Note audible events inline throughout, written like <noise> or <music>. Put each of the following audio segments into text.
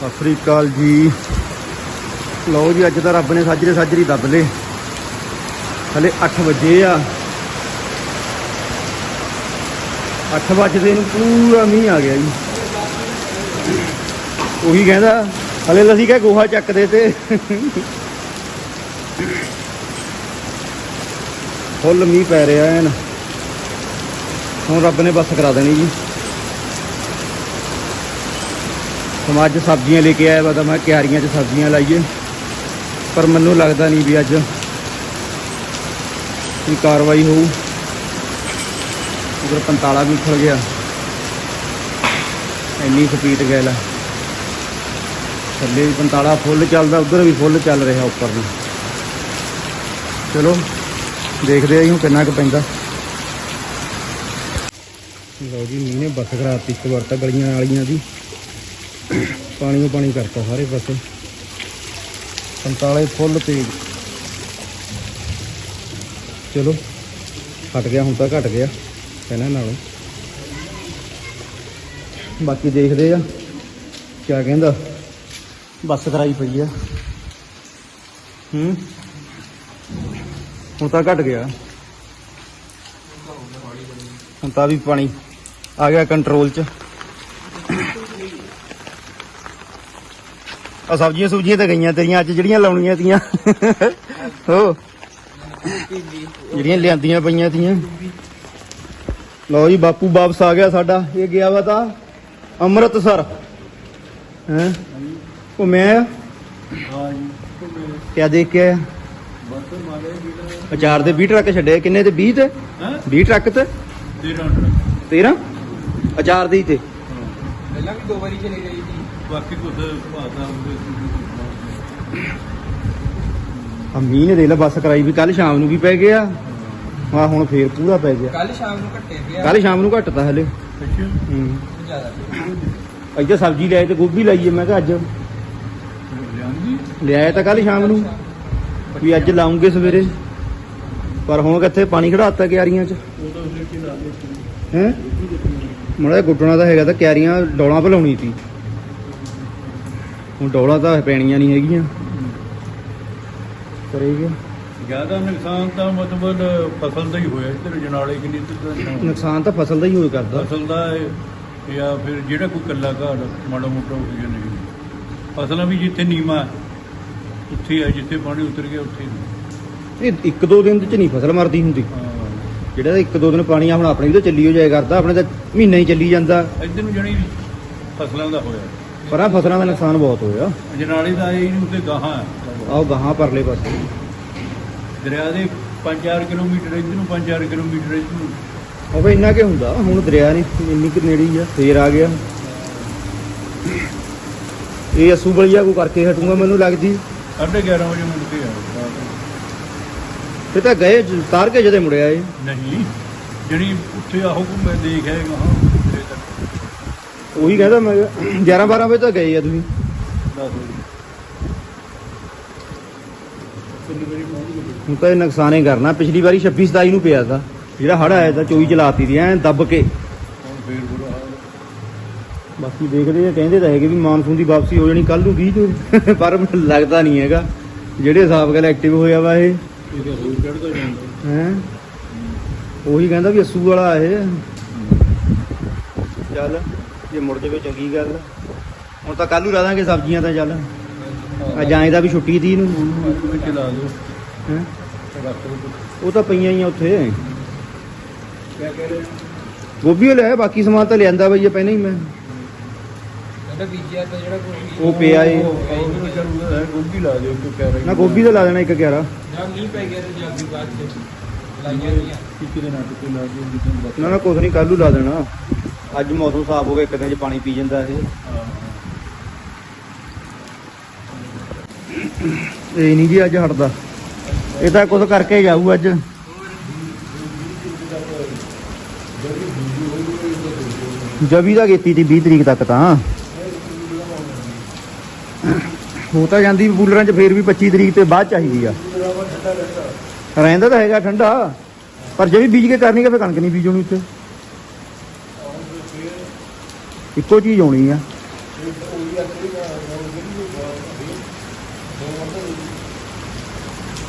ਸਤਿ ਸ੍ਰੀ ਅਕਾਲ ਜੀ। ਲਓ ਜੀ, ਅੱਜ ਤਾਂ ਰੱਬ ਨੇ ਸਾਜਰੇ ਸਾਜਰੀ ਦੱਬ ਲੇ ਹਲੇ 8 ਵਜੇ ਆ। 8 ਵਜੇ ਨੂੰ ਪੂਰਾ ਮੀਂਹ ਆ ਗਿਆ ਜੀ। ਉਹੀ ਕਹਿੰਦਾ, ਹਲੇ ਅਸੀਂ ਕਿਹਾ ਗੋਹਾ ਚੱਕਦੇ ਤੇ। ਫੁੱਲ ਮੀਂਹ ਪੈ ਰਿਹਾ ਐਨ। ਹੁਣ ਰੱਬ ਨੇ ਬਸ ਕਰਾ ਦੇਣੀ ਜੀ। ਹੁਣ ਅੱਜ ਸਬਜ਼ੀਆਂ ਲੈ ਕੇ ਆਇਆ ਵਾ ਤਾਂ ਮੈਂ ਕਿਆਰੀਆਂ 'ਚ ਸਬਜ਼ੀਆਂ ਲਾਈਏ। ਪਰ ਮੈਨੂੰ ਲੱਗਦਾ ਨਹੀਂ ਵੀ ਅੱਜ ਕੋਈ ਕਾਰਵਾਈ ਹੋਊ। ਉਧਰ ਪੰਤਾਲਾ ਵੀ ਉਖੜ ਗਿਆ। ਇੰਨੀ ਸਪੀਡ ਗੈਲ ਆ। ਥੱਲੇ ਵੀ ਪੰਤਾਲਾ ਫੁੱਲ ਚੱਲਦਾ, ਉਧਰ ਵੀ ਫੁੱਲ ਚੱਲ ਰਿਹਾ ਉੱਪਰ ਨੂੰ ਚਲੋ, ਦੇਖਦੇ ਆ ਜੀ ਕਿੰਨਾ ਕੁ ਪੈਂਦਾ। ਲਓ ਜੀ, ਮੀਂਹ ਨੇ ਬੱਸ ਕਰਾਤੀ ਇੱਕ ਵਾਰ ਤਾਂ ਗਲੀਆਂ ਵਾਲੀਆਂ ਦੀ। ਪਾਣੀ ਪਾਣੀ ਕਰਤਾ ਸਾਰੇ ਪਾਸੇ। ਪੰਤਾਲੇ ਫੁੱਲ ਤੇਜ਼ ਚਲੋ, ਹਟ ਗਿਆ, ਹੁਣ ਤਾਂ ਘਟ ਗਿਆ ਪਹਿਲਾਂ ਨਾਲੋਂ। ਬਾਕੀ ਦੇਖਦੇ ਆ, ਕਿਆ ਕਹਿੰਦਾ। ਬੱਸ ਕਰਾਈ ਪਈ ਆ। ਹੂੰ? ਹੁਣ ਤਾਂ ਘਟ ਗਿਆ। ਹੁਣ ਤਾਂ ਵੀ ਪਾਣੀ ਆ ਗਿਆ ਕੰਟਰੋਲ 'ਚ। ਆ ਸਬਜ਼ੀਆਂ ਸੁਬਜ਼ੀਆਂ ਤਾਂ ਗਈਆਂ ਤੇਰੀਆਂ ਅੱਜ ਜਿਹੜੀਆਂ ਲਾਉਣੀਆਂ ਤੀਆਂ। ਹੋ। ਜਿਹੜੀਆਂ ਲਿਆਂਦੀਆਂ ਪਈਆਂ ਤੀਆਂ। ਲਓ ਜੀ ਬਾਪੂ ਵਾਪਸ ਆ ਗਿਆ ਸਾਡਾ। ਇਹ ਗਿਆ ਵਾ ਤਾਂ ਅੰਮ੍ਰਿਤਸਰ। ਹੈ? ਘੁੰਮਿਆ ਆ? ਕਿਆ ਦੇਖ ਕੇ ਆਇਆ? ਅਚਾਰ ਦੇ 20 ਟਰੱਕ ਛੱਡੇ ਕਿੰਨੇ ਤੇ? 20 ਤੇ? 20 ਟਰੱਕ ਤੇ? 13 ਅਚਾਰ ਦੇ ਹੀ ਤੇ। ਪਹਿਲਾਂ ਵੀ ਦੋ ਵਾਰੀ ਚਲੇ ਗਈ ਸੀ। ਬਾਕੀ ਕੁਝ ਭਾਤਾ ਆ ਮੀਂਹ ਨੇ ਦੇ ਲਾ ਬੱਸ ਕਰਾਈ ਵੀ ਕੱਲ ਸ਼ਾਮ ਨੂੰ ਵੀ ਪੈ ਗਿਆ। ਆ ਹੁਣ ਫੇਰ ਪੂਰਾ ਪੈ ਗਿਆ। ਕੱਲ ਸ਼ਾਮ ਨੂੰ ਘੱਟੇ ਪਿਆ। ਕੱਲ ਸ਼ਾਮ ਨੂੰ ਘਟਤਾ ਹਲੇ। ਅੱਛਾ। ਹੂੰ। ਜ਼ਿਆਦਾ ਇੱਥੇ ਸਬਜ਼ੀ ਲਿਆਏ ਤੇ ਗੋਭੀ ਲਾਈਏ ਮੈਂ ਕਿਹਾ ਅੱਜ। ਲਿਆਂਦੀ? ਲਿਆਏ ਤਾਂ ਕੱਲ ਸ਼ਾਮ ਨੂੰ। ਵੀ ਅੱਜ ਲਾਉਂਗੇ ਸਵੇਰੇ। ਪਰ ਹੁਣ ਕਿੱਥੇ ਪਾਣੀ ਖੜਾਤਾ ਕਿਆਰੀਆਂ 'ਚ? ਉਹ ਤਾਂ ਉਸੇ ਕੀ ਲਾ ਦੇ ਹੈ? ਮੜਾ ਗੁੱਟਣਾ ਤਾਂ ਹੈਗਾ ਤਾਂ ਕਿਆਰੀਆਂ ਡੋਲਾਂ ਭਲਾਉਣੀ ਸੀ ਹੁਣ ਡੋਲਾਂ ਤਾਂ ਪੈਣੀਆਂ ਨਹੀਂ ਹੈਗੀਆਂ। ਕਰੇਗੇ ਜ਼ਿਆਦਾ ਨੁਕਸਾਨ ਤਾਂ ਮਤਲਬ ਫਸਲ ਦਾ ਹੀ ਹੋਇਆ ਇੱਧਰ ਜਨਾਲੇ ਕਿੰਨੀ ਤੇ ਨੁਕਸਾਨ ਤਾਂ ਫਸਲ ਦਾ ਹੀ ਹੋਏ ਕਰਦਾ। ਫਸਲ ਦਾ ਜਾਂ ਫਿਰ ਜਿਹੜਾ ਕੋਈ ਕੱਲਾ ਘਾੜ ਮਾੜਾ ਮੋਟਾ ਹੋ ਗਿਆ ਨਹੀਂ। ਫਸਲਾਂ ਵੀ ਜਿੱਥੇ ਨੀਮਾ ਉੱਥੇ ਹੈ ਜਿੱਥੇ ਪਾਣੀ ਉਤਰ ਗਿਆ ਉੱਥੇ। ਇਹ ਇੱਕ ਦੋ ਦਿਨ ਚ ਨਹੀਂ ਫਸਲ ਮਰਦੀ ਹੁੰਦੀ। ਜਿਹੜਾ ਇੱਕ ਦੋ ਦਿਨ ਪਾਣੀ ਆ ਹੁਣ ਆਪਣੇ ਤਾਂ ਚੱਲੀ ਹੋ ਜਾਇਆ ਕਰਦਾ ਆਪਣੇ ਤਾਂ ਮਹੀਨਾ ਹੀ ਚੱਲੀ ਜਾਂਦਾ। ਇੱਧਰ ਨੂੰ ਜਣੀ ਫਸਲਾਂ ਦਾ ਹੋਇਆ। ਪਰ ਆ ਫਸਲਾਂ ਦਾ ਨੁਕਸਾਨ ਬਹੁਤ ਹੋਇਆ। ਜਨਾਲੇ ਦਾ ਇਹ ਨਹੀਂ ਉੱਤੇ ਗਾਹਾਂ ਹੈ। ਆਹ ਗਾਹਾਂ ਪਰਲੇ ਪਾਸੇ। ਦਰਿਆ ਦੇ 5-4 ਕਿਲੋਮੀਟਰ ਇੱਧਰ ਨੂੰ 5-4 ਕਿਲੋਮੀਟਰ ਇੱਧਰ ਨੂੰ। ਉਹ ਵੀ ਇੰਨਾ ਕਿ ਹੁੰਦਾ? ਹੁਣ ਦਰਿਆ ਨਹੀਂ ਇੰਨੀ ਕਿ ਨੇੜੇ ਹੀ ਆ ਫੇਰ ਆ ਗਿਆ। ਇਹ ਅਸੂ ਬਲੀਆ ਕੋ ਕਰਕੇ ਹਟੂਗਾ ਮੈਨੂੰ ਲੱਗਦੀ। 11:30 ਵਜੇ ਮੁੜ ਕੇ ਆਇਆ। ਤੇ ਤਾਂ ਗਏ ਤਾਰ ਕੇ ਜਦੇ ਮੁੜਿਆ ਇਹ। ਨਹੀਂ ਜਿਹੜੀ ਉੱਥੇ ਆਹੋ ਕੋ ਮੈਂ ਦੇਖ ਆਏਗਾ ਹਾਂ ਉੱਥੇ ਤੱਕ ਉਹੀ ਕਹਿੰਦਾ ਮੈਂ 11 12 ਵਜੇ ਤਾਂ ਗਏ ਆ ਤੁਸੀਂ। 10 ਵਜੇ ਹੁਣ ਤਾਂ ਇਹ ਨੁਕਸਾਨ ਹੀ ਕਰਨਾ। ਪਿਛਲੀ ਵਾਰੀ 26 27 ਨੂੰ ਪਿਆ ਤਾ। ਜਿਹੜਾ ਹੜ ਆਇਆ ਤਾਂ ਚੋਈ ਚਲਾਤੀ ਦੀ, ਐ ਦੱਬ ਕੇ। ਬਾਕੀ ਦੇਖਦੇ ਆ, ਕਹਿੰਦੇ ਤਾਂ ਹੈਗੇ ਵੀ ਮਾਨਸੂਨ ਦੀ ਵਾਪਸੀ ਹੋ ਜਾਣੀ ਕੱਲ ਨੂੰ 20 ਨੂੰ ਪਰ ਮੈਨੂੰ ਲੱਗਦਾ ਨਹੀਂ ਹੈਗਾ। ਜਿਹੜੇ ਹਿਸਾਬ ਗੱਲ ਐਕਟਿਵ ਹੋਇਆ ਵਾ ਇਹ। ਹੈ? ਉਹੀ ਕਹਿੰਦਾ ਵੀ ਅਸੂ ਵਾਲਾ ਇਹ। ਚੱਲ। ਜੇ ਮੁੜ ਜਾਵੇ ਚੰਗੀ ਗੱਲ ਹੁਣ ਤਾਂ ਕੱਲ ਨੂੰ ਲਾ ਦਾਂਗੇ ਸਬਜ਼ੀਆਂ ਤਾਂ ਚੱਲ। ਅੱਜ ਐਂ ਦਾ ਵੀ ਛੁੱਟੀ ਦੀ ਇਹਨੂੰ ਵਿੱਚ ਲਾ ਹੈਂ? ਉਹ ਤਾਂ ਪਈਆਂ ਹੀ ਆ ਉੱਥੇ। ਗੋਭੀ ਉਹ ਲਿਆ ਬਾਕੀ ਸਮਾਨ ਤਾਂ ਲਿਆਂਦਾ ਬਈ ਇਹ ਪਹਿਲਾਂ ਹੀ ਮੈਂ। ਕਹਿੰਦਾ ਬੀਜਿਆ ਤਾਂ ਜਿਹੜਾ ਕੋਈ ਉਹ ਪਿਆ ਏ। ਉਹ ਚੱਲ ਹੈ ਗੋਭੀ ਲਾ ਦਿਓ ਕਿਉਂ ਕਹਿ ਰਹੇ ਨਾ ਗੋਭੀ ਤਾਂ ਲਾ ਦੇਣਾ ਇੱਕ ਗਿਆਰਾ ਜਾਂ ਮੀਂਹ ਪੈ ਗਿਆ ਤੇ ਜਾਂ ਵੀ ਬਾਅਦ ਚ। ਲਾਈਆਂ ਗਈਆਂ ਇੱਕ ਦਿਨ ਅੱਟ ਕੇ ਲਾ ਦਿਓ ਜਿੱਦਾਂ ਬਸ ਨਾ ਨਾ ਕੁਛ ਨਹੀਂ ਕੱਲ ਨੂੰ ਲਾ ਦੇਣਾ। ਅੱਜ ਮੌਸਮ ਸਾਫ਼ ਹੋ ਗਿਆ, ਇੱਕ ਦਿਨ ਚ ਪਾਣੀ ਪੀ ਜਾਂਦਾ ਇਹ। ਹਾਂ ਇਹ ਨਹੀਂ ਜੀ ਅੱਜ ਹਟਦਾ। ਇਹ ਤਾਂ ਕੁਝ ਕਰਕੇ ਜਾਊ ਅੱਜ। ਜਵੀ ਦਾ ਕੀਤੀ ਸੀ 20 ਤਰੀਕ ਤੱਕ ਤਾਂ। ਹੋ ਤਾਂ ਜਾਂਦੀ ਬੂਲਰਾਂ 'ਚ ਫੇਰ ਵੀ 25 ਤਰੀਕ ਤੇ ਬਾਅਦ ਚਾਹੀਦੀ ਆ। ਰਹਿੰਦਾ ਤਾਂ ਹੈਗਾ ਠੰਡਾ। ਪਰ ਜੇ ਵੀ ਬੀਜ ਕੇ ਕਰਨੀ ਕਿ ਫੇਰ ਕਣਕ ਨਹੀਂ ਬੀਜਣੀ ਉੱਥੇ। ਇੱਕੋ ਚੀਜ਼ ਆਉਣੀ ਆ।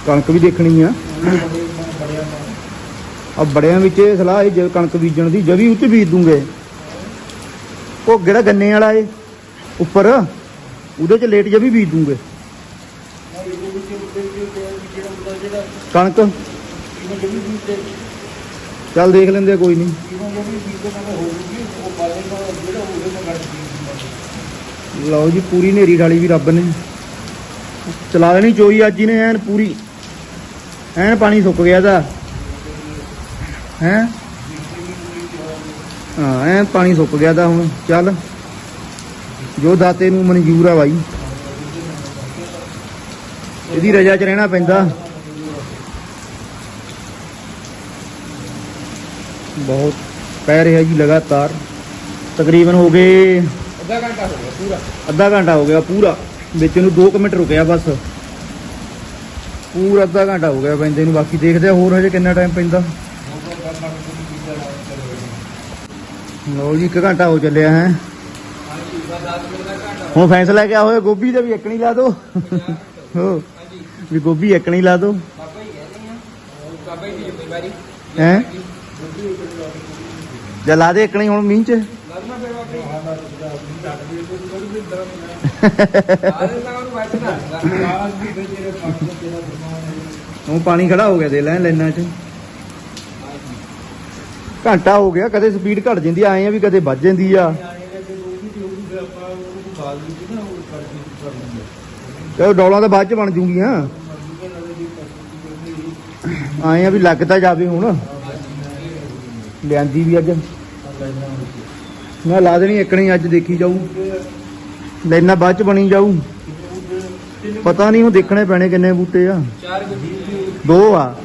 ਕਣਕ ਵੀ ਦੇਖਣੀ ਆ। ਆ ਬੜਿਆਂ ਵਿੱਚ ਇਹ ਸਲਾਹ ਹੈ, ਜੇ ਕਣਕ ਬੀਜਣ ਦੀ, ਜਵੀ ਉੱਤੇ ਬੀਜ ਦੂੰਗੇ। ਉਹ ਜਿਹੜਾ ਗੰਨੇ ਵਾਲਾ ਏ? ਉੱਪਰ। ਉਹਦੇ ਚ ਲੇਟ ਜਵੀ ਬੀਜ ਦੂੰਗੇ। ਕਣਕ। ਚੱਲ ਦੇਖ ਲੈਂਦੇ ਆ, ਕੋਈ ਨਹੀਂ। ਲਓ ਜੀ, ਪੂਰੀ ਨੇਰੀ ਢਾਲੀ ਵੀ ਰੱਬ ਨੇ। ਚਲਾ ਲੈਣੀ ਚੋਈ ਅੱਜ ਹੀ ਨੇ, ਐਨ ਪੂਰੀ। ਐਨ ਪਾਣੀ ਸੁੱਕ ਗਿਆ ਦਾ ਹੈ? ਹਾਂ, ਐਨ ਪਾਣੀ ਸੁੱਕ ਗਿਆ ਦਾ ਹੁਣ, ਚੱਲ। ਜੋ ਦਾਤੇ ਨੂੰ ਮਨਜ਼ੂਰ ਆ ਬਾਈ। ਇਹਦੀ ਰਜਾ 'ਚ ਰਹਿਣਾ ਪੈਂਦਾ। ਬਹੁਤ ਪੈ ਰਿਹਾ ਜੀ ਲਗਾਤਾਰ। ਤਕਰੀਬਨ ਹੋ ਗਏ ਅੱਧਾ ਘੰਟਾ ਹੋ ਗਿਆ ਪੂਰਾ। ਅੱਧਾ ਘੰਟਾ ਹੋ ਗਿਆ ਪੂਰਾ। ਵਿੱਚ ਨੂੰ 2 ਮਿੰਟ ਰੁਕਿਆ ਬਸ। ਪੂਰਾ ਅੱਧਾ ਘੰਟਾ ਹੋ ਗਿਆ ਪੈਂਦੇ ਨੂੰ ਬਾਕੀ ਦੇਖਦੇ ਆ ਹੋਰ ਹਜੇ ਕਿੰਨਾ ਟਾਈਮ ਪੈਂਦਾ। ਲਓ ਜੀ 1 ਘੰਟਾ ਹੋ ਚੱਲਿਆ ਹੈ। ਹਾਂਜੀ ਬਸ 10 ਮਿੰਟ ਦਾ ਘੰਟਾ ਹੁਣ ਫੈਸਲਾ ਕਿਆ ਹੋਇਆ ਗੋਭੀ ਦਾ ਵੀ ਇੱਕ ਨਹੀਂ ਲਾ ਦੋ। ਹੋ ਵੀ ਗੋਭੀ ਇੱਕ ਨਹੀਂ ਲਾ ਦੋ। ਬਾਬਾ ਹੀ ਕਹਿੰਦੇ ਆ ਉਹ ਬਾਬਾ ਹੀ ਦੀ ਜ਼ਿੰਮੇਵਾਰੀ। ਹੈਂ? ਜਾਂ ਲਾ ਦੇ ਇੱਕ ਨਹੀਂ ਹੁਣ ਮੀਂਹ ਚ? ਲੱਗਣਾ ਪਾਣੀ ਖੜਾ ਹੋ ਗਿਆ ਦੇ ਲੈ ਲੈਣਾ ਚ। ਘੰਟਾ ਹੋ ਗਿਆ, ਕਦੇ ਸਪੀਡ ਘਟ ਜਾਂਦੀ ਆਏ ਆ ਵੀ ਕਦੇ ਵੱਜ ਜਾਂਦੀ ਆ। ਚਲੋ ਡੌਲਾਂ ਤਾਂ ਬਾਅਦ ਚ ਬਣ ਜੂਗੀਆਂ। ਆਏ ਆ ਵੀ ਲੱਗ ਤਾਂ ਜਾਵੇ ਹੁਣ। ਲਿਆਂਦੀ ਵੀ ਅੱਜ। ਮੈਂ ਲਾ ਦੇਣੀ ਇੱਕਣੀ ਅੱਜ ਦੇਖੀ ਜਾਊ। ਲੈਣਾ ਬਾਅਦ ਚ ਬਣੀ ਜਾਊ। ਪਤਾ ਨਹੀਂ ਉਹ ਦੇਖਣੇ ਪੈਣੇ ਕਿੰਨੇ ਬੂਟੇ ਆ। ਦੋ ਆ।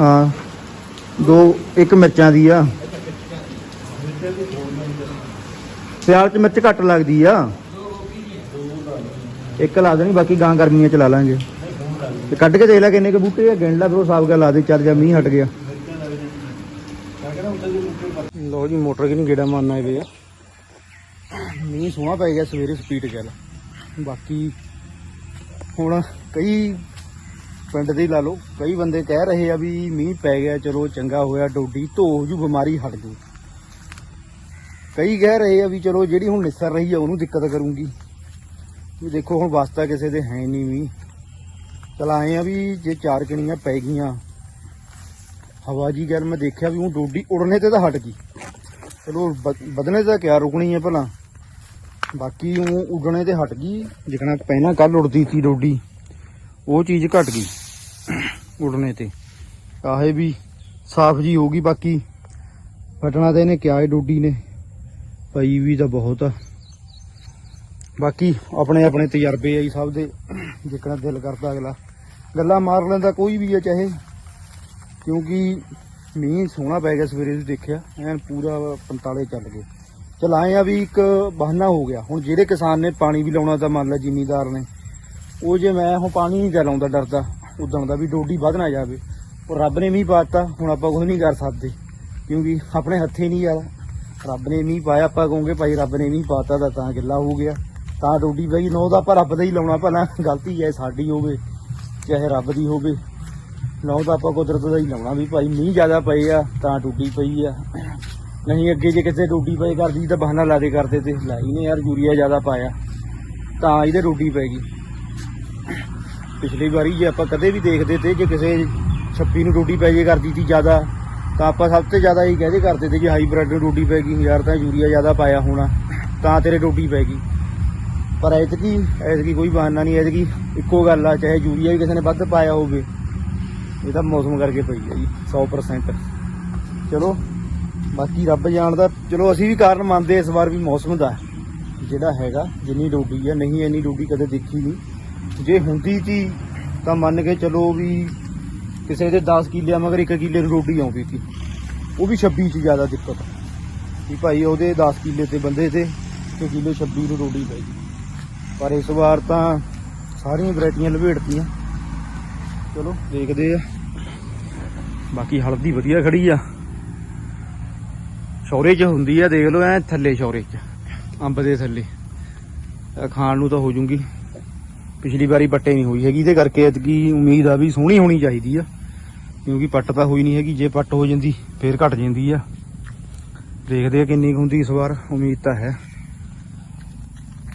ਹਾਂ। ਦੋ, ਇੱਕ ਮਿਰਚਾਂ ਦੀ ਆ। ਸਿਆਲ ਚ ਮਿਰਚ ਘੱਟ ਲੱਗਦੀ ਆ। ਇੱਕ ਲਾ ਦੇਣੀ, ਬਾਕੀ ਗਾਂ ਗਰਮੀਆਂ ਚ ਲਾ ਲਾਂਗੇ। ਤੇ ਕੱਢ ਕੇ ਦੇਖ ਲੈ ਕਿੰਨੇ ਕੇ ਬੂਟੇ ਆ। ਗਿਣ ਲੈ, ਫਿਰ ਉਹ ਹਿਸਾਬ ਨਾਲ ਲਾ ਦੇ, ਚੱਲ ਜਾ, ਮੀਂਹ ਹਟ ਗਿਆ। ਲੋ ਜੀ, ਮੋਟਰ ਕਿ ਨਹੀਂ ਗੇੜਾ ਮਾਰਨਾ ਇਹ ਆ। ਮੀਂਹ ਸੋਹਣਾ ਪੈ ਗਿਆ ਸਵੇਰੇ ਸਪੀਡ ਚੱਲ। ਬਾਕੀ ਹੁਣ ਕਈ ਪਿੰਡ ਦੇ ਲਾ ਲਓ, ਕਈ ਬੰਦੇ ਕਹਿ ਰਹੇ ਆ ਵੀ ਮੀਂਹ ਪੈ ਗਿਆ, ਚਲੋ ਚੰਗਾ ਹੋਇਆ, ਡੋਡੀ ਧੋ ਜੂ, ਬਿਮਾਰੀ ਹਟ ਜੂ। ਕਈ ਕਹਿ ਰਹੇ ਆ ਵੀ ਚਲੋ ਜਿਹੜੀ ਹੁਣ ਨਿਸਰ ਰਹੀ ਆ, ਉਹਨੂੰ ਦਿੱਕਤ ਕਰੂੰਗੀ। ਵੀ ਦੇਖੋ, ਹੁਣ ਵਾਸਤਾ ਕਿਸੇ ਦੇ ਹੈ ਨਹੀਂ ਵੀ ਚਲ ਆਏ ਆ ਵੀ ਜੇ ਚਾਰ ਕਿਣੀਆਂ ਪੈ ਗਈਆਂ ਹਵਾ ਜੀ ਗੱਲ ਮੈਂ ਦੇਖਿਆ ਵੀ ਉਹ ਡੋਡੀ ਉੜਨੇ ਤੇ ਤਾਂ ਹਟ ਗਈ। ਚਲੋ ਵਧ- ਵਧਣੇ ਤਾਂ ਕਿਆ ਰੁਕਣੀ ਹੈ ਭਲਾ। ਬਾਕੀ ਉਹ ਉਡਣੇ ਤੇ ਹਟ ਗਈ। ਜਿਕਣਾ ਪਹਿਲਾਂ ਕੱਲ ਉੜਦੀ ਸੀ ਡੋਡੀ, ਉਹ ਚੀਜ਼ ਘਟ ਗਈ ਉਡਣੇ ਤੇ। ਆਹੇ ਵੀ ਸਾਫ਼ ਜੀ ਹੋ ਗਈ ਬਾਕੀ। ਫਟਣਾ ਤੇ ਇਹਨੇ ਕਿਹਾ ਏ ਡੋਡੀ ਨੇ। ਪਈ ਵੀ ਤਾਂ ਬਹੁਤ ਆ। ਬਾਕੀ ਆਪਣੇ ਆਪਣੇ ਤਜਰਬੇ ਆਈ ਸਭ ਦੇ। ਜਿਕਣਾ ਦਿਲ ਕਰਦਾ ਅਗਲਾ। ਗੱਲਾਂ ਮਾਰ ਲੈਂਦਾ ਕੋਈ ਵੀ ਆ ਚਾਹੇ। ਕਿਉਂਕਿ ਮੀਂਹ ਸੋਹਣਾ ਪੈ ਗਿਆ ਸਵੇਰੇ ਤੁਸੀਂ ਦੇਖਿਆ, ਐਨ ਪੂਰਾ 45 ਚੱਲ ਗਏ। ਚਲ ਆਏ ਆ ਵੀ ਇੱਕ ਬਹਾਨਾ ਹੋ ਗਿਆ। ਹੁਣ ਜਿਹੜੇ ਕਿਸਾਨ ਨੇ ਪਾਣੀ ਵੀ ਲਾਉਣਾ ਤਾਂ ਮੰਨ ਲਾ ਜ਼ਿਮੀਦਾਰ ਨੇ, ਉਹ ਜੇ ਮੈਂ ਹੁਣ ਪਾਣੀ ਨਹੀਂ ਚਲਾਉਂਦਾ ਡਰਦਾ ਉਦਣ ਦਾ ਵੀ ਡੋਡੀ ਵੱਧ ਨਾ ਜਾਵੇ। ਉਹ ਰੱਬ ਨੇ ਮੀਂਹ ਪਾਤਾ, ਹੁਣ ਆਪਾਂ ਕੁਝ ਨਹੀਂ ਕਰ ਸਕਦੇ। ਕਿਉਂਕਿ ਆਪਣੇ ਹੱਥੇ ਨਹੀਂ ਯਾਰ ਰੱਬ ਨੇ ਮੀਂਹ ਪਾਇਆ, ਆਪਾਂ ਕਹੋਗੇ ਭਾਈ ਰੱਬ ਨੇ ਮੀਂਹ ਪਾਤਾ ਤਾਂ ਤਾਂ ਗਿੱਲਾ ਹੋ ਗਿਆ। ਤਾਂ ਡੋਡੀ ਬਈ ਨੋ ਦਾ ਆਪਾਂ ਰੱਬ ਦਾ ਹੀ ਲਾਉਣਾ, ਭਲਾ ਗਲਤੀ ਹੈ ਸਾਡੀ ਹੋਵੇ, ਚਾਹੇ ਰੱਬ ਦੀ ਹੋਵੇ। ਨੌ ਤਾਂ ਆਪਾਂ ਕੁਦਰਤ ਦਾ ਹੀ ਲਾਉਣਾ ਵੀ ਭਾਈ, ਮੀਂਹ ਜ਼ਿਆਦਾ ਪਏ ਆ, ਤਾਂ ਡੁੱਡੀ ਪਈ ਆ। ਨਹੀਂ, ਅੱਗੇ ਜੇ ਕਿਤੇ ਡੁੱਡੀ ਪਏ ਕਰਦੀ, ਤਾਂ ਬਹਾਨਾ ਲਾ ਦੇ ਕਰਦੇ ਤੇ। ਲਾਈ ਨੇ ਯਾਰ ਯੂਰੀਆ ਜ਼ਿਆਦਾ ਪਾਇਆ, ਤਾਂ ਇਹਦੇ ਡੁੱਡੀ ਪੈ ਗਈ। ਪਿਛਲੀ ਵਾਰੀ ਜੇ ਆਪਾਂ ਕਦੇ ਵੀ ਦੇਖਦੇ ਤੇ, ਜੇ ਕਿਸੇ 26 ਨੂੰ ਡੁੱਡੀ ਪੈ ਜੇ ਕਰਦੀ ਸੀ ਜ਼ਿਆਦਾ, ਤਾਂ ਆਪਾਂ ਸਭ ਤੋਂ ਜ਼ਿਆਦਾ ਇਹ ਕਹਦੇ ਕਰਦੇ ਤੇ ਜੇ ਹਾਈਬ੍ਰਿਡ ਨੂੰ ਡੁੱਡੀ ਪੈ ਗਈ, ਯਾਰ ਤਾਂ ਯੂਰੀਆ ਜ਼ਿਆਦਾ ਪਾਇਆ ਹੋਣਾ, ਤਾਂ ਤੇਰੇ ਡੁੱਡੀ ਪੈ ਗਈ। ਪਰ ਐਤਕੀ ਐਤਕੀ ਕੋਈ ਬਹਾਨਾ ਨਹੀਂ, ਐਤਕੀ ਇੱਕੋ ਗੱਲ ਆ, ਚਾਹੇ ਯੂਰੀਆ ਵੀ ਕਿਸੇ ਨੇ ਵੱਧ ਪਾਇਆ ਹੋਵੇ ਇਹ ਤਾਂ ਮੌਸਮ ਕਰਕੇ ਪਈ ਹੈ ਜੀ 100% ਚਲੋ, ਬਾਕੀ ਰੱਬ ਜਾਣਦਾ, ਚਲੋ ਅਸੀਂ ਵੀ ਕਾਰਨ ਮੰਨਦੇ ਇਸ ਵਾਰ ਵੀ ਮੌਸਮ ਦਾ, ਜਿਹੜਾ ਹੈਗਾ, ਜਿੰਨੀ ਡੋਡੀ ਆ, ਨਹੀਂ ਇੰਨੀ ਡੋਡੀ ਕਦੇ ਦੇਖੀ ਨਹੀਂ। ਜੇ ਹੁੰਦੀ ਸੀ ਤਾਂ ਮੰਨ ਕੇ ਚਲੋ ਵੀ ਕਿਸੇ ਦੇ 10 ਕਿੱਲੇ ਮਗਰ 1 ਕਿੱਲੇ ਨੂੰ ਡੋਡੀ ਆਉਂਦੀ ਸੀ ਉਹ ਵੀ 26 ਚ ਜ਼ਿਆਦਾ ਦਿੱਕਤ ਵੀ ਭਾਈ ਉਹਦੇ 10 ਕਿੱਲੇ ਤੇ ਬੰਦੇ ਤੇ ਤੇ ਕਿੱਲੇ 26 ਨੂੰ ਡੋਡੀ ਪਈ। ਪਰ ਇਸ ਵਾਰ ਤਾਂ ਸਾਰੀਆਂ ਵੈਰਾਈਟੀਆਂ ਲਵੇੜਤੀਆਂ ਚਲੋ, ਦੇਖਦੇ ਆ। ਬਾਕੀ ਹਲਦੀ ਵਧੀਆ ਖੜੀ ਆ। ਸ਼ੌਰੇ 'ਚ ਹੁੰਦੀ ਆ, ਦੇਖ ਲਓ ਐ ਥੱਲੇ ਸ਼ੌਰੇ 'ਚ, ਅੰਬ ਦੇ ਥੱਲੇ। ਖਾਣ ਨੂੰ ਤਾਂ ਹੋ ਜੂਗੀ। ਪਿਛਲੀ ਵਾਰੀ ਪੱਟੇ ਨਹੀਂ ਹੋਈ ਹੈਗੀ, ਇਹਦੇ ਕਰਕੇ ਐਤਕੀ ਉਮੀਦ ਆ ਵੀ ਸੋਹਣੀ ਹੋਣੀ ਚਾਹੀਦੀ ਆ। ਕਿਉਂਕਿ ਪੱਟ ਤਾਂ ਹੋਈ ਨਹੀਂ ਹੈਗੀ, ਜੇ ਪੱਟ ਹੋ ਜਾਂਦੀ, ਫੇਰ ਘਟ ਜਾਂਦੀ ਆ। ਦੇਖਦੇ ਆ ਕਿੰਨੀ ਕੁ ਹੁੰਦੀ ਇਸ ਵਾਰ, ਉਮੀਦ ਤਾਂ ਹੈ।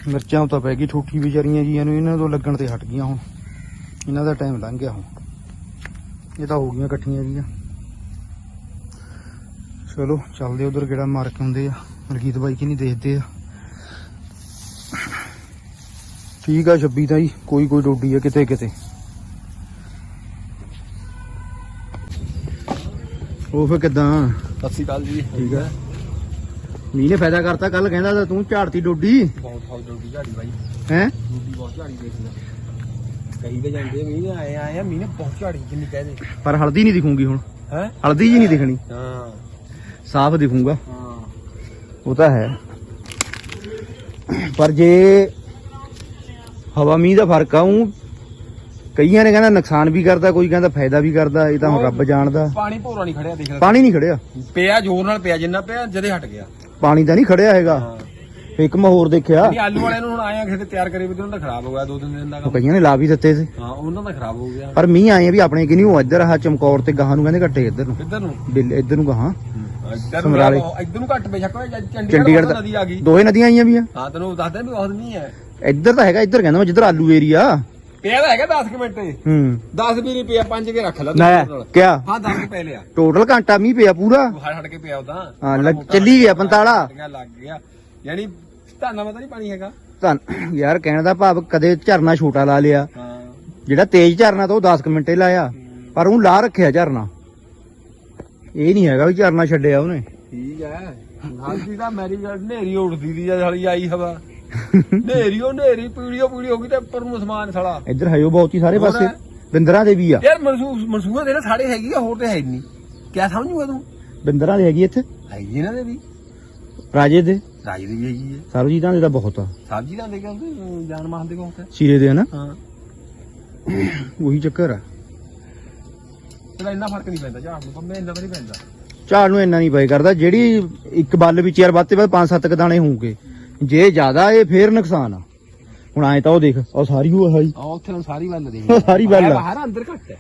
ਮਿਰਚਾਂ ਤਾਂ ਪੈ ਗਈ, ਠੂਠੀ ਵਿਚਾਰੀਆਂ ਜੀਆਂ ਨੂੰ ਇਹਨਾਂ ਤੋਂ ਲੱਗਣ ਤੇ ਹਟ ਗਈਆਂ ਹੁਣ। ਇਹਨਾਂ ਦਾ ਟਾਈਮ ਲੰਘ ਗਿਆ ਹੁਣ। ਇਹ ਤਾਂ ਹੋ ਗਈਆਂ ਇਕੱਠੀਆਂ ਜੀਆਂ ਚਲੋ ਚੱਲਦੇ ਉਧਰ ਕਿਹੜਾ ਮਾਰ ਕੇ ਹੁੰਦੇ ਆ। ਮਲਕੀਤ ਬਾਈ ਕਿ ਨਹੀਂ ਦੇਖਦੇ ਆ। ਠੀਕ ਆ 26 ਤਾਂ ਜੀ ਕੋਈ ਕੋਈ ਡੋਡੀ ਆ ਕਿਤੇ ਕਿਤੇ। ਉਹ ਫੇ ਕਿਦਾਂ? ਸਤਿ ਸ਼੍ਰੀ ਅਕਾਲ ਜੀ। ਠੀਕ ਆ। ਮੀਂਹ ਨੇ ਫਾਇਦਾ ਕਰਤਾ ਕੱਲ ਕਹਿੰਦਾ ਤਾਂ ਝਾੜਤੀ ਡੋਡੀ। ਬਹੁਤ ਬਹੁਤ ਜਲਦੀ ਝਾੜੀ ਬਾਈ। ਹੈ? ਡੂਡੀ ਬਹੁਤ ਝਾੜੀ ਦੇਖਦਾ ਕਹੀ ਤੇ ਜਾਂਦੇ ਮੀਂਹ ਆਏ ਆਏ ਆ ਮੀਂਹ ਨੇ ਬਹੁਤ ਝਾੜੀ ਜਿੰਨੀ ਕਹਦੇ ਪਰ ਹਲਦੀ ਨਹੀਂ ਦਿਖੂਗੀ ਹੁਣ। ਹੈ? ਹਲਦੀ ਜੀ ਨਹੀਂ ਦਿਖਣੀ। ਹਾਂ। ਸਾਫ਼ ਦਿਖੂਗਾ। ਹਾਂ। ਉਹ ਤਾਂ ਹੈ। ਪਰ ਜੇ ਹਵਾ ਮੀਂਹ ਦਾ ਫ਼ਰਕ ਆ ਉਹ ਕਈਆਂ ਨੇ ਕਹਿੰਦਾ ਨੁਕਸਾਨ ਵੀ ਕਰਦਾ ਕੋਈ ਕਹਿੰਦਾ ਫਾਇਦਾ ਵੀ ਕਰਦਾ ਇਹ ਤਾਂ ਹੁਣ ਰੱਬ ਜਾਣਦਾ। ਪਾਣੀ ਭੋਰਾ ਨਹੀਂ ਖੜਿਆ ਦੇਖ ਲੈ ਪਾਣੀ ਨਹੀਂ ਖੜਿਆ। ਪਿਆ ਜ਼ੋਰ ਨਾਲ ਪਿਆ ਜਿੰਨਾ ਪਿਆ ਜਦੇ ਹਟ ਗਿਆ। ਪਾਣੀ ਤਾਂ ਨਹੀਂ ਖੜਿਆ ਹੈਗਾ। ਹਾਂ। ਇੱਕ ਮੈਂ ਹੋਰ ਦੇਖਿਆ। ਨਹੀਂ ਆਲੂ ਵਾਲਿਆਂ ਨੂੰ ਹੁਣ ਆਇਆ ਖੇਤ ਤਿਆਰ ਕਰੇ ਵੀ ਤੇ ਉਹਨਾਂ ਦਾ ਖਰਾਬ ਹੋ ਗਿਆ ਦੋ ਤਿੰਨ ਦਿਨ ਦਾ ਉਹ ਕੰਮ ਕਈਆਂ ਨੇ ਲਾ ਵੀ ਦਿੱਤੇ ਸੀ। ਹਾਂ ਉਹਨਾਂ ਦਾ ਖਰਾਬ ਹੋ ਗਿਆ। ਪਰ ਮੀਂਹ ਆਏ ਆ ਵੀ ਆਪਣੇ ਕਿ ਨਹੀਂ ਉਹ ਇੱਧਰ ਆ ਚਮਕੌਰ ਤੇ ਗਾਹਾਂ ਨੂੰ ਕਹਿੰਦੇ ਘੱਟੇ ਇੱਧਰ ਨੂੰ। ਕਿੱਧਰ ਨੂੰ? ਬਿੱਲ ਇੱਧਰ ਨੂੰ ਗਾਹਾਂ। ਇੱਧਰ ਸਮਰਾਲੇ। ਨੂੰ ਇੱਧਰ ਨੂੰ ਘੱਟ ਬੇਸ਼ੱਕ ਹੋਇਆ, ਚੰਡੀਗੜ੍ਹ ਚੰਡੀਗੜ੍ਹ ਤੋਂ ਦਾ ਨਦੀ ਆ ਗਈ। ਦੋਹੇ ਨਦੀਆਂ ਆਈਆਂ ਵੀ ਆ। ਹਾਂ ਤੈਨੂੰ ਦੱਸਦਾ ਵੀ ਬਹੁਤ ਨਹੀਂ ਹੈ। ਇੱਧਰ ਤਾਂ ਹੈਗਾ ਇੱਧਰ ਕਹਿੰਦਾ ਮੈਂ ਜਿੱਧਰ ਆਲੂ ਏਰੀਆ ਪਿਆ ਤਾਂ ਹੈਗਾ 10 ਮਿੰਟ ਤੇ। ਹੂੰ। 10 ਵੀ ਪਿਆ 5 ਕੇ ਰੱਖ ਲੈ। ਨਾ ਨਾਲ। ਕਿਆ? ਹਾਂ 10 ਪੈ ਲਿਆ। ਟੋਟਲ ਘੰਟਾ ਮੀਂਹ ਪਿਆ ਪੂਰਾ। ਹਟ ਹਟ ਕੇ ਪਿਆ ਉਦਾਂ ਹਾਂ, ਲੱਗ- ਚੱਲੀ ਗਿਆ ਪੰਤਾਲਾ। ਲੱਗ ਗਿਆ। ਯਾਨੀ ਧਾਨਾ ਮਤਾ ਨਹੀਂ ਪਾਣੀ ਹੈਗਾ। ਤਾਂ ਯਾਰ ਕਹਿਣ ਦਾ ਭਾਵ ਕਦੇ ਝਰਨਾ ਛੋਟਾ ਲਾ ਲਿਆ। ਹਾਂ। ਜਿਹੜਾ ਤੇਜ਼ ਝਰਨਾ ਤਾਂ ਉਹ 10 ਕੁ ਮਿੰਟੇ ਲਾਇਆ। ਪਰ ਉਹ ਲਾ ਰੱਖਿਆ ਝਰਨਾ। ਇਹ ਨਹੀਂ ਹੈਗਾ ਵੀ ਝਰਨਾ ਛੱਡਿਆ ਉਹਨੇ। ਠੀਕ ਹੈ। ਹਾਲਦੀ ਦਾ ਮੈਰੀ ਨੇਰੀ ਉੱਡਦੀ ਦੀ ਸਾਲੀ ਆਈ ਹਵਾ। <laughs> ਨੇਰੀ ਉਹ ਨੇਰੀ ਪੀੜੀਓ ਪੀੜੀ ਹੋ ਗਈ ਤੇ ਉੱਪਰ ਨੂੰ ਅਸਮਾਨ ਸਾਲਾ। ਇੱਧਰ ਹੈ ਉਹ ਬਹੁਤ ਹੀ ਸਾਰੇ ਹੋਰ ਪਾਸੇ। ਹੈ। ਬਿੰਦਰਾਂ ਦੇ ਵੀ ਆ। ਯਾਰ ਮਨਸੂਸ ਮਨਸੂਆ ਦੇ ਨਾ ਸਾਡੇ ਹੈਗੀ ਆ ਹੋਰ ਤੇ ਹੈ ਨਹੀਂ। ਕਿਆ ਸਮਝੂਗਾ ਤੂੰ? ਬਿੰਦਰਾਂ ਦੇ ਹੈਗੀ ਇੱਥੇ। ਹੈਗੀ ਇਹਨਾਂ ਦੇ ਵੀ। ਰਾਜੇ ਦੇ। ਰਾਜ ਦੀ ਵੀ ਹੈਗੀ ਹੈ। ਸਰਵਜੀਤਾਂ ਦੇ ਤਾਂ ਬਹੁਤ ਆ। ਸਬਜ਼ੀ ਦਾ ਦੇ ਕਹਿੰਦੇ ਜਾਨ ਮਾਨ ਦੇ ਕੋਲ ਸੀਰੇ ਦੇ ਹਨਾ ਹਾਂ। ਉਹੀ ਚੱਕਰ ਆ। ਤੇਰਾ ਇੰਨਾ ਫ਼ਰਕ ਨਹੀਂ ਪੈਂਦਾ ਝਾੜ ਨੂੰ ਪੰਮੇ ਇੰਨਾ ਤਾਂ ਨਹੀਂ ਪੈਂਦਾ। ਝਾੜ ਨੂੰ ਇੰਨਾ ਨਹੀਂ ਪਏ ਕਰਦਾ ਜਿਹੜੀ ਇੱਕ ਬੱਲ ਵਿੱਚ ਯਾਰ ਵੱਧ ਤੇ ਵੱਧ 5-7 ਦਾਣੇ ਹੋਣਗੇ। ਜੇ ਜ਼ਿਆਦਾ ਇਹ ਫੇਰ ਨੁਕਸਾਨ ਆ। ਹੁਣ ਐ ਤਾਂ ਉਹ ਦੇਖ ਉਹ ਸਾਰੀ ਉਹ ਹੈ ਆ ਉੱਥੇ ਨੂੰ ਸਾਰੀ ਵੱਲ ਦੇ ਉਹ ਸਾਰੀ ਵੱਲ। ਬਾਹਰ ਅੰਦਰ ਘੱਟ ਹੈ।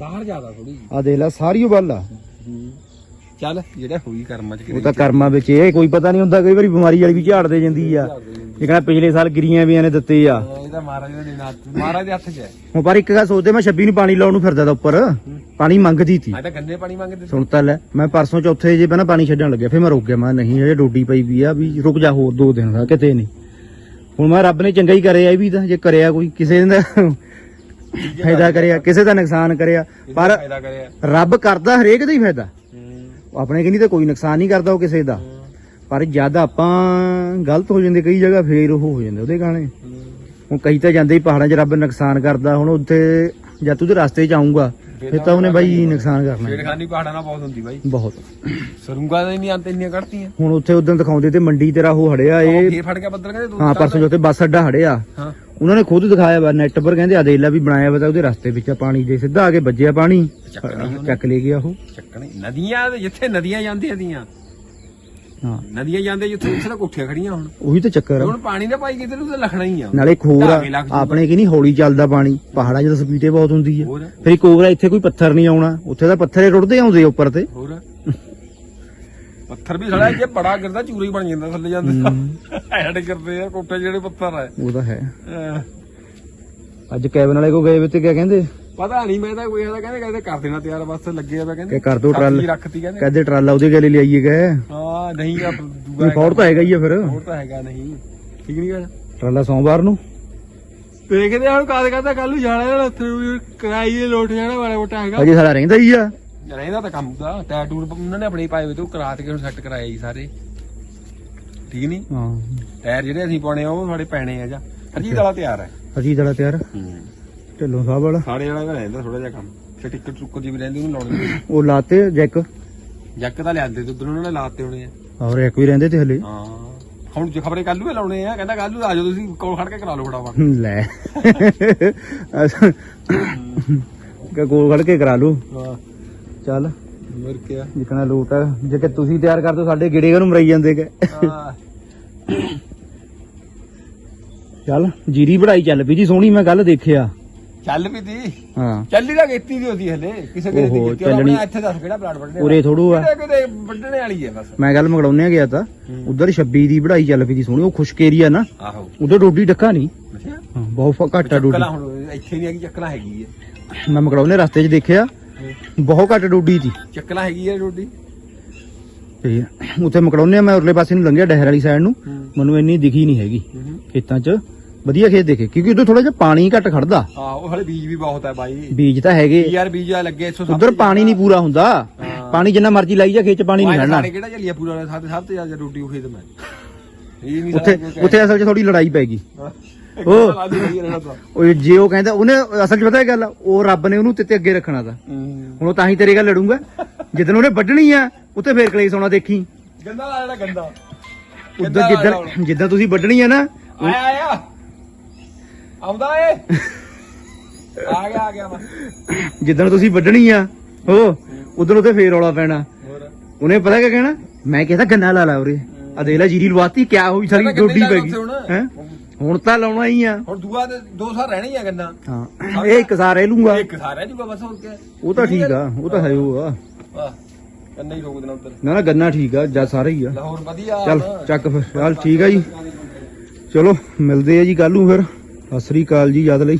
ਬਾਹਰ ਜ਼ਿਆਦਾ ਥੋੜੀ ਆ ਦੇਖ ਲੈ ਸਾਰੀ ਉਹ ਬੱਲ ਆ। ਚੱਲ ਜਿਹੜਾ ਹੋਈ ਕਰਮਾਂ ਚ ਉਹ ਤਾਂ ਕਰਮਾਂ ਵਿੱਚ ਇਹ ਕੋਈ ਪਤਾ ਨਹੀਂ ਹੁੰਦਾ ਕਈ ਵਾਰੀ ਬਿਮਾਰੀ ਵਾਲੀ ਵੀ ਝਾੜ ਦੇ ਜਾਂਦੀ ਆ। ਇਹ ਕਹਿੰਦਾ ਪਿਛਲੇ ਸਾਲ ਗਿਰੀਆਂ ਵੀ ਨੇ ਦਿੱਤੇ ਆ। ਇਹ ਤਾਂ ਮਹਾਰਾਜ ਦੇ ਹੱਥ ਮਹਾਰਾਜ ਦੇ ਹੱਥ 'ਚ ਹੈ। ਹੁਣ ਪਰ ਇੱਕ ਗੱਲ ਸੋਚਦੇ ਮੈਂ 26 ਨੂੰ ਪਾਣੀ ਲਾਉਣ ਨੂੰ ਫਿਰਦਾ ਤਾ ਉੱਪਰ। ਪਾਣੀ ਮੰਗਦੀ ਤੀ। ਅੱਜ ਤਾਂ ਗੰਨੇ ਪਾਣੀ ਮੰਗਦੇ ਸੁਣ ਤਾਂ ਲੈ ਮੈਂ ਪਰਸੋਂ ਚੌਥੇ ਜੇ ਪਹਿਲਾਂ ਪਾਣੀ ਛੱਡਣ ਲੱਗਿਆ ਫਿਰ ਮੈਂ ਰੁਕ ਗਿਆ ਮੈਂ ਨਹੀਂ ਹਜੇ ਡੋਡੀ ਪਈ ਵੀ ਆ ਵੀ ਰੁਕ ਜਾ ਹੋਰ ਦੋ ਦਿਨ ਦਾ ਕਿਤੇ ਨਹੀਂ। ਹੁਣ ਮੈਂ ਰੱਬ ਨੇ ਚੰਗਾ ਹੀ ਕਰਿਆ ਇਹ ਵੀ ਤਾਂ ਜੇ ਕਰਿਆ ਕੋਈ ਕਿਸੇ ਦਾ ਫਾਇਦਾ ਕਰਿਆ ਕਿਸੇ ਦਾ ਨੁਕਸਾਨ ਕਰਿਆ ਪਰ ਫਾਇਦਾ ਕਰਿਆ। ਰੱਬ ਕਰਦਾ ਹਰੇਕ ਦਾ ਹੀ ਫਾਇਦਾ। ਆਪਣੇ ਕਿ ਨਹੀਂ ਤਾਂ ਕੋਈ ਨੁਕਸਾਨ ਨਹੀਂ ਕਰਦਾ ਉਹ ਕਿਸੇ ਦਾ। ਪਰ ਜਦ ਆਪਾਂ ਗਲਤ ਹੋ ਜਾਂਦੇ ਕਈ ਜਗ੍ਹਾ ਫੇਰ ਉਹ ਹੋ ਜਾਂਦੇ ਉਹਦੇ ਗਾਣੇ। ਹੁਣ ਕਈ ਤਾਂ ਜਾਂਦੇ ਹੀ ਪਹਾੜਾਂ 'ਚ ਰੱਬ ਨੁਕਸਾਨ ਕਰਦਾ ਹੁਣ ਉੱਥੇ ਜਦ ਤੂੰ ਤੇ ਰਸਤੇ 'ਚ ਆਉਂਗਾ ਫਿਰ ਤਾਂ ਉਹਨੇ ਬਾਈ ਨੁਕਸਾਨ ਕਰਨਾ। ਛੇੜਖਾਨੀ ਪਹਾੜਾਂ ਨਾਲ ਬਹੁਤ ਹੁੰਦੀ ਬਾਈ। ਬਹੁਤ। ਸਰੂੰਗਾ ਦੇ ਨਹੀਂ ਅੰਤ ਇੰਨੀਆਂ ਕੱਢਤੀਆਂ। ਹੁਣ ਉੱਥੇ ਉਦੋਂ ਦਿਖਾਉਂਦੇ ਤੇ ਮੰਡੀ ਤੇਰਾ ਉਹ ਹੜਿਆ ਇਹ ਫੇਰ ਫੜ ਕੇ ਬੱਦਲ ਕਹਿੰਦੇ ਦੋ ਹਾਂ ਪਰਸੋਂ ਜੋ ਉੱਥੇ ਬੱਸ ਅੱਡਾ ਹੜਿਆ। ਹਾਂ। ਉਹਨਾਂ ਨੇ ਖੁਦ ਦਿਖਾਇਆ ਵਾ ਨੈਟ ਪਰ ਕਹਿੰਦੇ ਅਦੇਲਾ ਵੀ ਬਣਾਇਆ ਵਾ ਤਾਂ ਉਹਦੇ ਰਸਤੇ ਵਿੱਚ ਆ ਪਾਣੀ ਦੇ ਸਿੱਧਾ ਆ ਕੇ ਵੱਜਿਆ ਪਾਣੀ। ਚੱਕ ਲੈ ਗਿਆ ਉਹ। ਚੱਕਣੇ ਨਦੀਆਂ ਦੇ ਜਿੱਥੇ ਨਦੀਆਂ ਜਾਂਦੀਆਂ ਦੀਆਂ ਹਾਂ। ਨਦੀਆਂ ਜਾਂਦੇ ਜਿੱਥੇ ਉੱਥੇ ਤਾਂ ਕੋਠੀਆਂ ਖੜੀਆਂ ਹੁਣ। ਉਹੀ ਤਾਂ ਚੱਕਰ ਆ। ਹੁਣ ਪਾਣੀ ਦਾ ਭਾਈ ਕਿਤੇ ਨੂੰ ਤਾਂ ਲਖਣਾ ਹੀ ਆ। ਨਾਲੇ ਹੋਰ ਆ। ਆਪਣੇ ਕਿ ਨਹੀਂ ਹੌਲੀ ਚੱਲਦਾ ਪਾਣੀ ਪਹਾੜਾਂ 'ਚ ਤਾਂ ਸਪੀਡੇ ਬਹੁਤ ਹੁੰਦੀ ਆ। ਫਿਰ ਇੱਕ ਹੋਰ ਆ ਇੱਥੇ ਕੋਈ ਪੱਥਰ ਨਹੀਂ ਆਉਣਾ ਉੱਥੇ ਤਾਂ ਪੱਥਰੇ ਰੁੜਦੇ ਆਉਂਦੇ ਆ ਉੱਪਰ ਤੇ। ਹੋਰ। ਪੱਥਰ ਵੀ ਸੜਾ ਜੇ ਬੜਾ ਗਿਰਦਾ ਚੂਰੀ ਬਣ ਜਾਂਦਾ ਥੱਲੇ ਜਾਂਦਾ ਐਡ ਕਰਦੇ ਆ ਕੋਟੇ ਜਿਹੜੇ ਪੱਥਰ ਆ। ਉਹ ਤਾਂ ਹੈ। ਅਹ, ਅੱਜ ਕੈਬਨ ਵਾਲੇ ਕੋ ਗਏ ਵੇ ਤੇ ਕਿਆ ਕਹਿੰਦੇ? ਪਤਾ ਨਹੀਂ ਮੈਂ ਤਾਂ ਕੋਈ ਇਹਦਾ ਕਹਿੰਦੇ ਕਹਿੰਦੇ ਕਰ ਦੇਣਾ ਤਿਆਰ ਬਸ ਲੱਗੇ ਆ ਵੇ ਕਹਿੰਦੇ। ਕਿ ਕਰ ਦੋ ਟਰਾਲ। ਸਬਜ਼ੀ ਰੱਖਤੀ ਕਹਿੰਦੇ। ਕਹਿੰਦੇ ਟਰਾਲਾ ਉਹਦੇ ਗਲੇ ਲਿਆਈਏ ਗਏ ਹਾਂ ਨਹੀਂ ਆ ਦੂਗਾ ਫੌੜ ਤਾਂ ਹੈਗਾ ਹੀ ਆ ਫਿਰ। ਹੋਰ ਤਾਂ ਹੈਗਾ ਨਹੀਂ। ਠੀਕ ਨਹੀਂ ਗੱਲ? ਟਰਾਲਾ ਸੋਮਵਾਰ ਨੂੰ। ਦੇਖਦੇ ਆ ਹੁਣ ਕਾਦ ਕਰਦਾ ਕੱਲ ਨੂੰ ਜਾਣਾ ਉੱਥੇ ਵੀ ਕਰਾਈਏ ਲੋਟ ਜਾਣਾ ਵਾਲਾ ਮੋਟਾ ਹੈਗਾ। ਅਜੇ ਸਾਲਾ ਰਹਿੰਦਾ ਹੀ ਆ। ਰਹਿੰਦਾ ਤਾਂ ਕੰਮ ਦਾ ਟੈਟੂ ਉਹਨਾਂ ਨੇ ਆਪਣੇ ਹੀ ਪਾਏ ਹੋਏ ਤੇ ਉਹ ਕਰਾ ਕੇ ਹੁਣ ਸੈੱਟ ਕਰਾਏ ਜੀ ਸਾਰੇ। ਠੀਕ ਨਹੀਂ ਹਾਂ। ਟਾਇਰ ਜਿਹੜੇ ਅਸੀਂ ਪਾਉਣੇ ਆ ਉਹ ਸਾਡੇ ਪੈਣੇ ਆ ਜਾਂ। ਹਰਜੀਤ ਵਾਲਾ ਤਿਆਰ ਹੈ। ਅਸੀਂ ਦੜਾ ਤਿਆਰ? ਢਿੱਲੋਂ ਸਾਹਿਬ ਵਾਲਾ? ਸਾਡੇ ਵਾਲਾ ਵੀ ਰਹਿੰਦਾ ਥੋੜਾ ਜਿਹਾ ਕੰਮ। ਤੇ ਟਿਕਟ ਟੁੱਕਰ ਜੀ ਵੀ ਰਹਿੰਦੀ ਉਹਨੂੰ ਲਾਉਣੀ ਉਹ ਲਾਤੇ ਜੈਕ? ਜੱਕ ਤਾਂ ਲਿਆਂਦੇ ਤੇ ਉਧਰ ਉਹਨਾਂ ਨੇ ਲਾਤੇ ਹੋਣੇ ਆ। ਔਰ ਇੱਕ ਵੀ ਰਹਿੰਦੇ ਤੇ ਹਲੇ? ਹਾਂ। ਹੁਣ ਜੇ ਖਬਰੇ ਕੱਲੂ ਲਾਉਣੇ ਆ ਕਹਿੰਦਾ ਕੱਲੂ ਆ ਜਾਓ ਤੁਸੀਂ ਕੋਲ ਖੜ ਕੇ ਕਰਾ ਲਓ ਫਟਾਫਟ। ਲੈ। ਕਿ ਕੋਲ ਖੜ ਕੇ ਕਰਾ ਲੂ ਹਾਂ। ਚੱਲ। ਹੋਰ ਕੀ ਆ ਜਿਕਣਾ ਲੋਟ ਆ। ਜੇ ਕਿ ਤੁਸੀਂ ਤਿਆਰ ਕਰ ਦੋ ਸਾਡੇ ਗਿੜੇ ਨੂੰ ਮਰਾਈ ਜਾਂਦੇ ਕਿ। ਹਾਂ। ਚੱਲ ਜੀਰੀ ਵਢਾਈ ਚੱਲ। ਪਈ ਜੀ ਸੋਹਣੀ ਮੈਂ ਗੱਲ ਦੇਖਿਆ। ਚੱਲ ਵੀ ਦੀ। ਹਾਂ। ਚੱਲੀ ਤਾਂ ਕੀਤੀ ਦੀ ਹੁੰਦੀ ਹਲੇ। ਕਿਸੇ ਕਿਸੇ ਦੀ ਕੀਤੀ ਉਹਨੇ ਇੱਥੇ ਦੱਸ ਕਿਹੜਾ ਪਲਾਟ ਵੱਢਣੇ ਉਰੇ ਥੋੜੂ ਆ। ਕਿਤੇ ਵੱਢਣੇ ਵਾਲੀ ਹੈ ਬਸ। ਮੈਂ ਗੱਲ ਮਗੜਾਉਣੇ ਗਿਆ ਤਾਂ। ਉਧਰ 26 ਦੀ ਵਢਾਈ ਚੱਲ ਪਈ ਦੀ ਸੋਹਣੀ। ਉਹ ਖੁਸ਼ਕ ਏਰੀਆ ਨਾ। ਆਹੋ। ਉਧਰ ਡੋਡੀ ਡੱਕਾ ਨਹੀਂ। ਅੱਛਾ। ਹਾਂ, ਬਹੁਤ ਘੱਟ ਆ ਡੋਡੀ ਚੱਕਲਾ ਹੁਣ ਇੱਥੇ ਨਹੀਂ ਹੈਗੀ ਚੱਕਲਾ ਹੈਗੀ ਹੈ ਮੈਂ ਮਗੜਾਉਣੇ ਰਸਤੇ 'ਚ ਦੇਖਿਆ। ਬਹੁਤ ਘੱਟ ਡੋਡੀ ਸੀ ਚੱਕਲਾ ਹੈਗੀ ਹੈ ਰੋਡੀ ਤੇ ਉੱਥੇ ਮਕੜਾਉਨੇ ਮੈਂ ਉਰਲੇ ਪਾਸੇ ਨੂੰ ਲੰਘਿਆ ਡਹਿਰ ਵਾਲੀ ਸਾਈਡ ਨੂੰ। ਮੈਨੂੰ ਇੰਨੀ ਦਿਖੀ ਨਹੀਂ ਹੈਗੀ ਖੇਤਾਂ 'ਚ। ਵਧੀਆ ਖੇਤ ਦੇਖੇ ਕਿਉਂਕਿ ਉਧਰ ਥੋੜਾ ਜਿਹਾ ਪਾਣੀ ਘੱਟ ਖੜਦਾ ਹਾਂ ਉਹ ਹਲੇ ਬੀਜ ਵੀ ਬਹੁਤ ਹੈ ਬਾਈ। ਬੀਜ ਤਾਂ ਹੈਗੇ। ਯਾਰ ਬੀਜ ਆ ਲੱਗੇ 160 ਉਧਰ ਪਾਣੀ ਨਹੀਂ ਪੂਰਾ ਹੁੰਦਾ। ਪਾਣੀ ਜਿੰਨਾ ਮਰਜ਼ੀ ਲਾਈ ਜਾ ਖੇਤ 'ਚ ਪਾਣੀ ਨਹੀਂ ਖੜਨਾ ਕਿਹੜਾ ਚੱਲਿਆ ਪੂਰਾ ਸਾਡੇ ਸਭ ਤੋਂ ਜ਼ਿਆਦਾ ਰੋਟੀ ਉਹ ਖੇਤ ਮੈਂ। ਇਹ ਨਹੀਂ ਉੱਥੇ ਉੱਥੇ ਅਸਲ 'ਚ ਥੋੜੀ ਲੜਾਈ ਪੈ ਗਈ। ਉਹ- ਉਹ ਉਹ ਜੇ ਉਹ ਕਹਿੰਦਾ ਉਹਨੇ ਅਸਲ 'ਚ ਪਤਾ ਕੀ ਗੱਲ ਆ? ਉਹ ਰੱਬ ਨੇ ਉਹਨੂੰ ਤੇ ਅੱਗੇ ਰੱਖਣਾ ਤਾਂ। ਹੁਣ ਉਹ ਤਾਂ ਹੀ ਤੇਰੇ ਗੱਲ ਲੜੂਗਾ। ਜਦੋਂ ਉਹਨੇ ਵੱਢਣੀ ਆ ਉੱਥੇ ਫੇਰ ਕਲੇਸ਼ ਆਉਣਾ ਦੇਖੀ। ਗੰਦਾ ਲਾ ਜਿਹੜਾ ਗੰਦਾ। ਉਧਰ ਜਿੱਦਾਂ ਜਿੱਦਾਂ ਤੁਸੀਂ ਵੱਢਣੀ ਆ ਨਾ ਆਇਆ ਆਇਆ। ਆਉਂਦਾ ਏ। ਆ ਗਿਆ ਆ ਗਿਆ ਵਾ ਜਿੱਦਣ ਤੁਸੀਂ ਵੱਢਣੀ ਆ ਉਹ ਉਧਰ ਉੱਥੇ ਫੇਰ ਰੌਲਾ ਪੈਣਾ। ਹੋਰ? ਉਹਨੇ ਪਤਾ ਕੀ ਕਹਿਣਾ? ਮੈਂ ਕਹਿੰਦਾ ਗੰਨਾ ਲਾ ਲਾ ਉਰੇ। ਆ ਦੇਖ ਲੈ ਜੀਰੀ ਲਵਾਤੀ ਕਿਆ ਹੋਈ ਸਾਰੀ ਗੰਨੇ ਪੈ ਗਈ। ਹੁਣ। ਹੈ? ਹੁਣ ਤਾਂ ਲਾਉਣਾ ਹੀ ਆ। ਹੁਣ ਦੂਆ ਤੇ ਦੋ ਸਾਲ ਰਹਿਣਾ ਹੀ ਆ ਗੰਨਾ। ਹਾਂ। ਇਹ ਇੱਕ ਸਾਰ ਰਹਿ ਲੂੰਗਾ। ਇੱਕ ਸਾਰਾ ਜੂਗਾ ਬਸ ਹੋਰ ਕਿਆ। ਉਹ ਤਾਂ ਠੀਕ ਆ ਉਹ ਤਾਂ ਹੈ ਉਹ ਆ। ਵਾਹ ਗੰਨਾ ਹੀ ਰੋਕ ਦੇਣਾ ਉੱਧਰ। ਨਾ ਨਾ ਗੰਨਾ ਠੀਕ ਆ ਜਾਂ ਸਾਰਾ ਹੀ ਆ। ਲਾਹੌਰ ਵਧੀਆ। ਚੱਲ ਚੱਕ ਫਿਰ। ਚੱਲ ਠੀਕ ਆ ਜੀ। ਚਲੋ ਮਿਲਦੇ ਆ ਜੀ ਕੱਲ ਨੂੰ ਫਿਰ। ਸਤਿ ਸ੍ਰੀ ਅਕਾਲ ਜੀ ਯਾਦ ਲਈ।